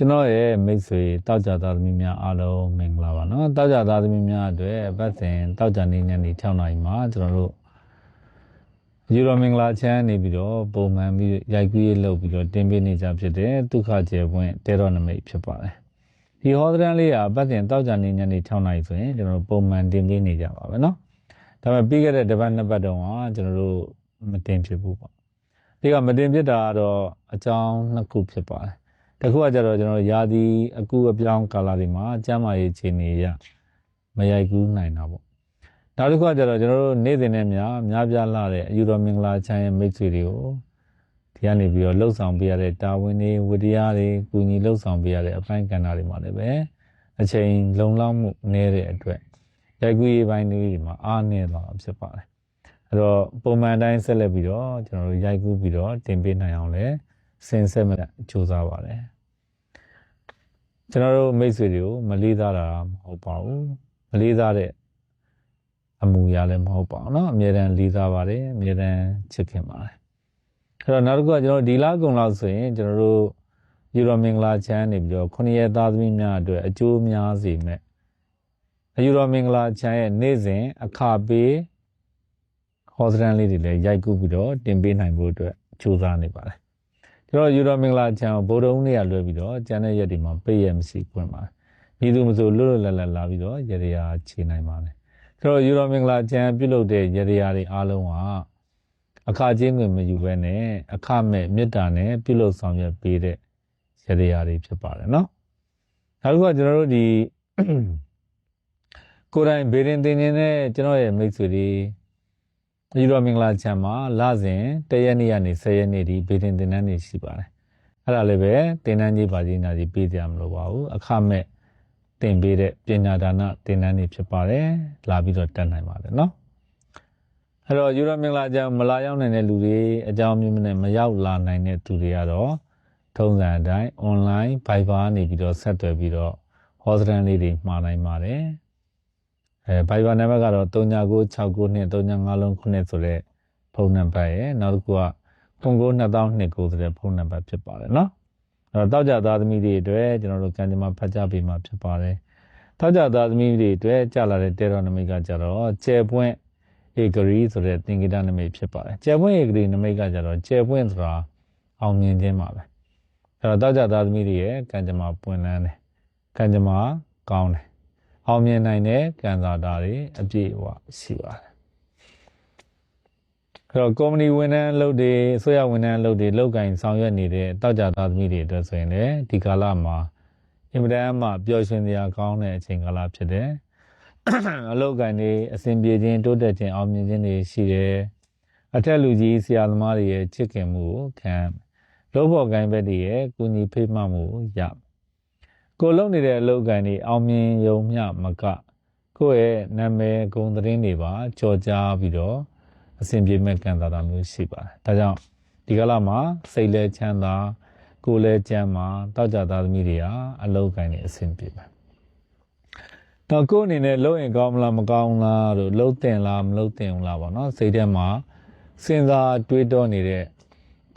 ကျွန်တော်ရဲ့မိတ်ဆွေတောက်ကြသားသမီးများအားလုံးမင်္ဂလာပါနော်တောက်ကြသားသမီးများအတွက်ပတ်စဉ်တောက်ကြနေညနေ6နာရီမှာကျွန်တော်တို့ယူရိုမင်္ဂလာချမ်းနေပြီးတော့ပုံမှန်ပြီးရိုက်ကူးရေးလုပ်ပြီးတော့တင်ပေးနေကြဖြစ်တဲ့ဒုက္ခကျေပွင့်တဲတော်နမိတ်ဖြစ်ပါတယ်ဒီဟောဒရန်လေးကပတ်စဉ်တောက်ကြနေညနေ6နာရီဆိုရင်ကျွန်တော်တို့ပုံမှန်တင်ပေးနေကြပါပဲနော်ဒါပေမဲ့ပြီးခဲ့တဲ့တစ်ပတ်နှစ်ပတ်တုန်းကကျွန်တော်တို့မတင်ဖြစ်ဘူးပေါ့ဒီကမတင်ဖြစ်တာကတော့အကြောင်းနှစ်ခုဖြစ်ပါတယ် တခုကကြတော့ကျွန်တော်ရာသီအကူအပြောင်းကာလတွေမှာကျန်းမာရေးအခြေအနေရမရိုက်ကူးနိုင်တာပေါ့နောက်တစ်ခုကကြတော့ကျွန်တော်တို့နေ့စဉ်နဲ့များများပြားလာတဲ့အယူတော်မင်္ဂလာချမ်းရဲ့မိတ်ဆွေတွေကိုဒီကနေပြီးတော့လှုပ်ဆောင်ပေးရတဲ့တာဝန်တွေဝတ္တရားတွေကူညီလှုပ်ဆောင်ပေးရတဲ့အပိုင်းကဏ္ဍတွေမှာလည်းပဲအချိန်လုံလောက်မှုနည်းတဲ့အတွက်ရိုက်ကူးရေးပိုင်းတွေမှာအားနည်းသွားတာဖြစ်ပါတယ်အဲ့တော့ပုံမှန်တိုင်းဆက်လက်ပြီးတော့ကျွန်တော်တို့ရိုက်ကူးပြီးတော့တင်ပေးနိုင်အောင်လည်း စင်ဆက်မကြိုးစားပါတယ်ကျွန်တော်တို့မိတ်ဆွေတွေကိုမလေးစားတာမဟုတ်ပါဘူးမလေးစားတဲ့အမူအရာလည်းမဟုတ်ပါဘူးเนาะအမြဲတမ်းလေးစားပါတယ်အမြဲတမ်းချစ်ခင်ပါတယ်အဲ့တော့နောက်တစ်ခုကကျွန်တော်ဒီလကုံလောက်ဆိုရင်ကျွန်တော်တို့ယူရိုမင်္ဂလာချမ်းနေပြီးတော့ခုနှစ်ရက်သားသမီးများအတွက်အကျိုးများစေမဲ့ယူရိုမင်္ဂလာချမ်းရဲ့နေ့စဉ်အခပေးဟောစတန်လေးတွေလည်းရိုက်ကူးပြီးတော့တင်ပေးနိုင်ဖို့အတွက်ကြိုးစားနေပါတယ် ကျွန်တော်ယူရိုမင်္ဂလာချန်ဗိုလ်တုံးတွေကလွှဲပြီးတော့ကျန်တဲ့ရက်တွေမှာပိတ်ရမရှိဖွင့်ပါတယ်။ပြည်သူမဆိုလွတ်လွတ်လပ်လပ်လာပြီးတော့ရရခြေနိုင်ပါတယ်။ကျွန်တော်ယူရိုမင်္ဂလာချန်ပြုလုပ်တဲ့ရရတွေအားလုံးကအခါချင်းငွေမယူဘဲနဲ့အခမဲ့မေတ္တာနဲ့ပြုလုပ်ဆောင်ရွက်ပေးတဲ့ရရတွေဖြစ်ပါတယ်နော်။နောက်တစ်ခုကကျွန်တော်တို့ဒီကိုယ်တိုင်ဗေဒင်တင်နေတဲ့ကျွန်တော်ရဲ့မိတ်ဆွေတွေ ယူရိုမင်္ဂလာချမ်းမှာလစဉ်တရက်နေ့ကနေ10ရက်နေ့ဒီဗေဒင်တင်တန်းနေရှိပါတယ်။အဲ့ဒါလည်းပဲတင်တန်းကြီးပါကြီးနာကြီးပေးကြမလို့ပါဘူး။အခမဲ့တင်ပေးတဲ့ပညာဒါနတင်တန်းနေဖြစ်ပါတယ်။လာပြီးတော့တက်နိုင်ပါတယ်နော်။အဲ့တော့ယူရိုမင်္ဂလာချမ်းမလာရောက်နိုင်တဲ့လူတွေအကြောင်းမျိုးနဲ့မရောက်လာနိုင်တဲ့သူတွေကတော့ထုံးစံအတိုင်း online Viber နေပြီးတော့ဆက်သွယ်ပြီးတော့ hostel လေးတွေမှာနိုင်ပါတယ်။ အဲ Viber နံပါတ်ကတော့399692 3950ဆိုတဲ့ဖုန်းနံပါတ်ရယ်နောက်တစ်ခုက992029ဆိုတဲ့ဖုန်းနံပါတ်ဖြစ်ပါတယ်နော်အဲတော့တောက်ကြသားသမီးတွေအတွက်ကျွန်တော်တို့ကံကြမ္မာဖတ်ကြပေးမှာဖြစ်ပါတယ်တောက်ကြသားသမီးတွေအတွက်ကြလာတဲ့တေတော်နမိတ်ကကြတော့ကျဲပွင့်ဧကရီဆိုတဲ့သင်္ကေတနမိတ်ဖြစ်ပါတယ်ကျဲပွင့်ဧကရီနမိတ်ကကြတော့ကျဲပွင့်ဆိုတာအောင်မြင်ခြင်းပါပဲအဲတော့တောက်ကြသားသမီးတွေရဲ့ကံကြမ္မာပွင့်လန်းတယ်ကံကြမ္မာကောင်းတယ် အောင်မြင်နိုင်တဲ့ကံစားတာတွေအပြည့်အဝရှိပါတယ်။အဲ့တော့ကုမ္ပဏီဝန်ထမ်းအလုပ်တွေအစိုးရဝန်ထမ်းအလုပ်တွေလုပ်ကင်ဆောင်ရွက်နေတဲ့တောက်ကြသားသမီးတွေအတွက်ဆိုရင်လည်းဒီကာလမှာအင်မတန်မှပျော်ရွှင်စရာကောင်းတဲ့အချိန်ကာလဖြစ်တယ်။အလုပ်ကင်တွေအစဉ်ပြေခြင်းတိုးတက်ခြင်းအောင်မြင်ခြင်းတွေရှိတယ်။အထက်လူကြီးဆရာသမားတွေရဲ့ချစ်ခင်မှုကိုခံလို့ဖို့ကိုင်းဘက်တွေရဲ့ကူညီဖိတ်မှမှုကိုရမယ် ကိုလုံနေတဲ့အလုပ်ကန်တွေအောင်မြင်ယုံမျှမကကိုယ့်ရဲ့နာမည်ဂုဏ်သတင်းတွေပါကြော်ကြားပြီးတော့အဆင်ပြေမဲ့ကံစားတာမျိုးရှိပါတယ်။ဒါကြောင့်ဒီကလာမှာစိတ်လဲချမ်းသာကိုယ်လဲကြမ်းမာတောက်ကြသားသမီးတွေဟာအလုပ်ကန်တွေအဆင်ပြေပါ။တော့ကိုယ်အနေနဲ့လုပ်ရင်ကောင်းမလားမကောင်းလားလို့လှုပ်တင်လားမလှုပ်တင်ဘူးလားပေါ့နော်စိတ်ထဲမှာစဉ်းစားတွေးတောနေတဲ့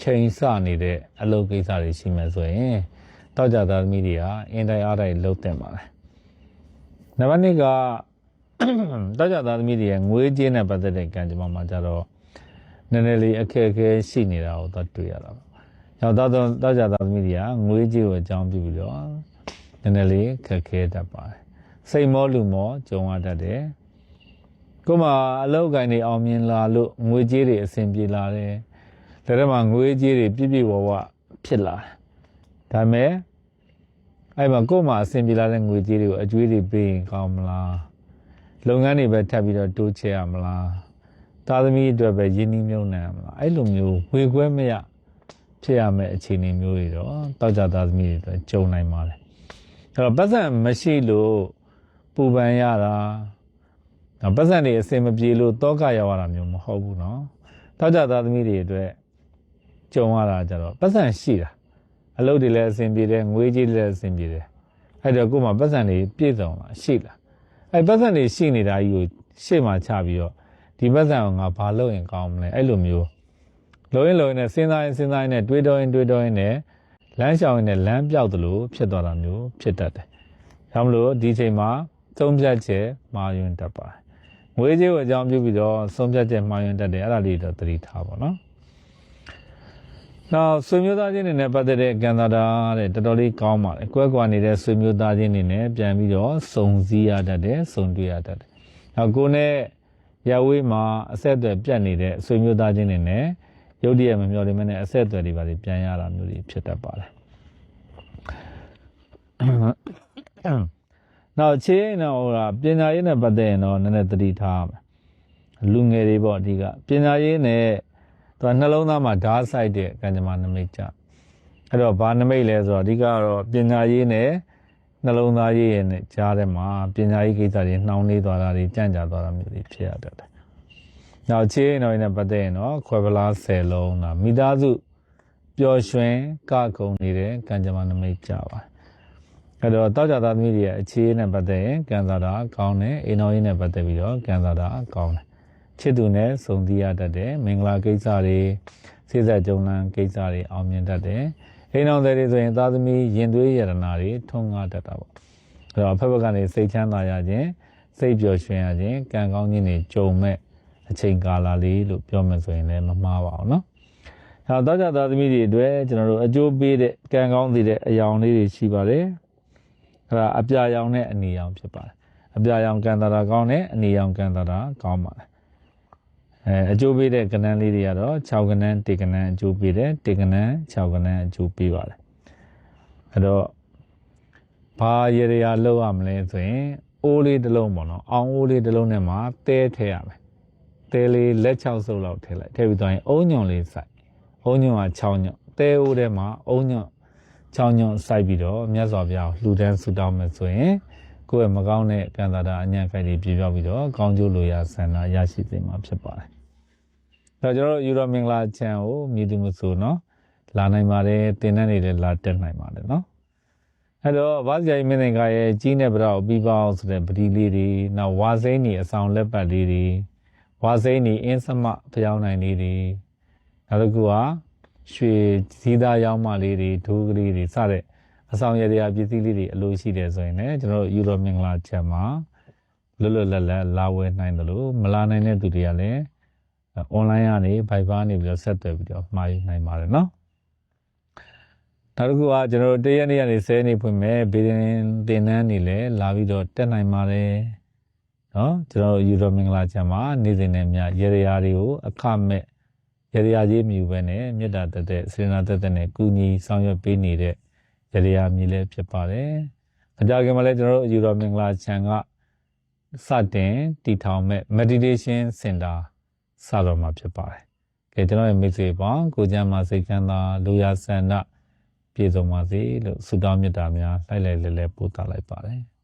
ချိန်ဆနေတဲ့အလုပ်ကိစ္စတွေရှိမှဆိုရင် တောက်ကြသားသမီးတွေဟာအင်တိုင်းအားတိုင်းလှုပ်တင်ပါတယ်။နံပါတ်2ကတောက်ကြသားသမီးတွေရဲ့ငွေကြေးနဲ့ပတ်သက်တဲ့ကံကြမ္မာမှာကြတော့နည်းနည်းလေးအခက်အခဲရှိနေတာကိုတော့တွေ့ရတာပါ။ကျောင်းတောက်တောက်ကြသားသမီးတွေကငွေကြေးကိုအကြောင်းပြုပြီးတော့နည်းနည်းလေးခက်ခဲတတ်ပါတယ်။စိတ်မောလူမောကြုံရတတ်တယ်။ကိုယ်မှာအလောက်ကိုင်းတွေအောင်မြင်လာလို့ငွေကြေးတွေအဆင်ပြေလာတယ်။ဒါထဲမှာငွေကြေးတွေပြည့်ပြည့်ဝဝဖြစ်လာတယ်။ ဒါမဲ့အဲ့မှာကို့မှာအဆင်ပြေလာတဲ့ငွေကြေးတွေကိုအကျွေးတွေပေးရင်ကောင်းမလားလုပ်ငန်းတွေပဲထပ်ပြီးတော့တိုးချဲ့ရမလားသားသမီးအတွက်ပဲရင်းနှီးမြှုပ်နှံရမလားအဲ့လိုမျိုးဝေခွဲမရဖြစ်ရမယ့်အခြေအနေမျိုးတွေတော့တောက်ကြသားသမီးတွေအတွက်ကြုံနိုင်ပါတယ်အဲ့တော့ပတ်စံမရှိလို့ပူပန်ရတာနော်ပတ်စံတွေအစင်မပြေလို့တောကရောက်ရတာမျိုးမဟုတ်ဘူးနော်တောက်ကြသားသမီးတွေအတွက်ကြုံရတာကြတော့ပတ်စံရှိတာ အလုပ်တွေလည်းအဆင်ပြေတယ်ငွေကြေးတွေလည်းအဆင်ပြေတယ်အဲ့တော့ကို့မှာပတ်စံတွေပြည့်စုံလာရှိလားအဲ့ပတ်စံတွေရှိနေတာကြီးကိုရှေ့မှာချပြီးတော့ဒီပတ်စံကိုငါဘာလုပ်ရင်ကောင်းမလဲအဲ့လိုမျိုးလုပ်ရင်လုပ်ရင်နဲ့စဉ်းစားရင်စဉ်းစားရင်နဲ့တွေးတောရင်တွေးတောရင်နဲ့လမ်းရှောင်ရင်လည်းလမ်းပြောက်သလိုဖြစ်သွားတာမျိုးဖြစ်တတ်တယ်။ဒါမလို့ဒီချိန်မှာသုံးဖြတ်ချက်မှာယွန်းတတ်ပါတယ်။ငွေကြေးကိုအကြောင်းပြုပြီးတော့သုံးဖြတ်ချက်မှာယွန်းတတ်တယ်အဲ့ဒါလေးတော့သတိထားပါနော်။ နောက်ဆွေမျိုးသားချင်းတွေနဲ့ပတ်သက်တဲ့ကံသာတာတဲ့တော်တော်လေးကောင်းပါတယ်။ကွဲကွာနေတဲ့ဆွေမျိုးသားချင်းတွေနဲ့ပြန်ပြီးတော့စုံစည်းရတတ်တယ်၊စုံတွေ့ရတတ်တယ်။နောက်ကိုယ်နဲ့ရဝေးမှာအဆက်အသွယ်ပြတ်နေတဲ့ဆွေမျိုးသားချင်းတွေနဲ့ရုတ်တရက်မမျှော်လင့်မနဲ့အဆက်အသွယ်တွေပါပြန်ရတာမျိုးတွေဖြစ်တတ်ပါတယ်။နောက်ချင်းတော့ဟိုတာပညာရေးနဲ့ပတ်သက်ရင်တော့နည်းနည်းသတိထားရမယ်။လူငယ်တွေပေါ့အဓိကပညာရေးနဲ့ သူကနှလုံးသားမှာဓာတ်ဆိုင်တဲ့ကံကြမ္မာနမိတ်ကြ။အဲ့တော့ဘာနမိတ်လဲဆိုတော့အဓိကတော့ပညာရေးနဲ့နှလုံးသားရေးရဲ့နဲ့ကြားထဲမှာပညာရေးကိစ္စတွေနှောင်းနေသွားတာတွေကြံ့ကြာသွားတာမျိုးတွေဖြစ်ရတတ်တယ်။နောက်ချင်းတော်ရင်ပတ်သက်ရင်တော့ခွဲပလား၁၀လုံးဒါမိသားစုပျော်ရွှင်ကကုံနေတဲ့ကံကြမ္မာနမိတ်ကြပါတယ်။အဲ့တော့တောက်ကြသားသမီးတွေရဲ့အခြေအနေနဲ့ပတ်သက်ရင်ကံစားတာကောင်းတယ်အိမ်တော်ရေးနဲ့ပတ်သက်ပြီးတော့ကံစားတာကောင်းတယ်။ ချစ်သူနဲ့စုံစည်းရတတ်တယ်မင်္ဂလာကိစ္စတွေစိစက်ကြုံလန်းကိစ္စတွေအောင်မြင်တတ်တယ်။အိမ်တော်တွေဆိုရင်သားသမီးရင်သွေးရတနာတွေထုံငါတတ်တာပေါ့။အဲ့တော့ဖက်ဖက်ကနေစိတ်ချမ်းသာရခြင်းစိတ်ပျော်ရွှင်ရခြင်းကံကောင်းခြင်းတွေကြုံမဲ့အချိန်ကာလလေးလို့ပြောမှဆိုရင်လည်းမမှားပါဘူးနော်။အဲတော့တောက်ကြသားသမီးတွေအတွက်ကျွန်တော်တို့အကျိုးပေးတဲ့ကံကောင်းစေတဲ့အယောင်လေးတွေရှိပါတယ်။အဲ့ဒါအပြာရောင်နဲ့အနေရောင်ဖြစ်ပါတယ်။အပြာရောင်ကံတာတာကောင်းတယ်အနေရောင်ကံတာတာကောင်းပါတယ်။ အဲအကျိုးပေးတဲ့ကဏ္ဍလေးတွေကတော့6ကဏ္ဍတေကဏ္ဍအကျိုးပေးတယ်တေကဏ္ဍ6ကဏ္ဍအကျိုးပေးပါတယ်။အဲ့တော့ဘာရေရာလောက်ရမလဲဆိုရင်အိုးလေးတစ်လုံးပေါ့နော်။အောင်အိုးလေးတစ်လုံးနဲ့မှာတဲထည့်ရမယ်။တဲလေးလက်6စုပ်လောက်ထည့်လိုက်ထည့်ပြီးတော့ရင်အုံညွန်လေးစိုက်။အုံညွန်က6ညွန်တဲအိုးထဲမှာအုံညွန်ချောင်းညွန့်စိုက်ပြီးတော့မြတ်စွာဘုရားလှူဒန်းဆုတောင်းမယ်ဆိုရင် ကိုယ့်ရဲ့မကောင်းတဲ့ကံသာတာအညံ့ခိုက်တွေပြပြောက်ပြီးတော့ကောင်းကျိုးလိုရာဆန္ဒရရှိစေမှာဖြစ်ပါတယ်။ဒါကျွန်တော်တို့ယူရိုမင်္ဂလာချန်ကိုမြည်သူမဆိုနော်လာနိုင်ပါတယ်တင်တဲ့နေတယ်လာတက်နိုင်ပါတယ်နော်။အဲ့တော့ဘာစရိုင်မင်းသင်္ကာရဲ့ကြီးနဲ့ဗရာကိုပြီးပါအောင်ဆိုတဲ့ပတိလေးတွေနောက်ဝါစိမ့်နေအဆောင်လက်ပတ်လေးတွေဝါစိမ့်နေအင်းစမဖျောင်းနိုင်လေးတွေနောက်တစ်ခုကရွှေစည်းသားရောင်းမလေးတွေဒိုးကလေးတွေစတဲ့ အဆောင်ရတရားပစ္စည်းလေးတွေအလိုရှိတယ်ဆိုရင်လည်းကျွန်တော်တို့ယူရိုမင်္ဂလာချက်မှာလွတ်လွတ်လပ်လပ်လာဝယ်နိုင်တယ်လို့မလာနိုင်တဲ့သူတွေကလည်းအွန်လိုင်းကနေ Viber နေပြီးတော့ဆက်သွယ်ပြီးတော့မှာယူနိုင်ပါတယ်နော်နောက်တစ်ခုကကျွန်တော်တို့တရက်နေ့ကနေ10နေ့ဖွင့်မယ်ဘေးတင်တင်နန်းနေလဲလာပြီးတော့တက်နိုင်ပါတယ်နော်ကျွန်တော်တို့ယူရိုမင်္ဂလာချက်မှာနေ့စဉ်နဲ့မြရေရာတွေကိုအခမဲ့ရရကြီးမြူပဲနဲ့မေတ္တာတသက်စေနာတသက်နဲ့ကုညီဆောင်ရွက်ပေးနေတဲ့ ရရမြည်လည်းဖြစ်ပါတယ်။အကြခင်မှာလည်းကျွန်တော်တို့ယူတော်မင်္ဂလာချန်ကစတင်တည်ထောင်မဲ့ meditation center စတော့မှာဖြစ်ပါတယ်။ကဲကျွန်တော်ရဲ့မိတ်ဆွေပေါင်းကိုကြမ်းမှာစိတ်ချမ်းသာလူရဆန္ဒပြည့်စုံပါစေလို့ဆုတောင်းမေတ္တာများလိုက်လိုက်လဲလဲပို့သလိုက်ပါတယ်။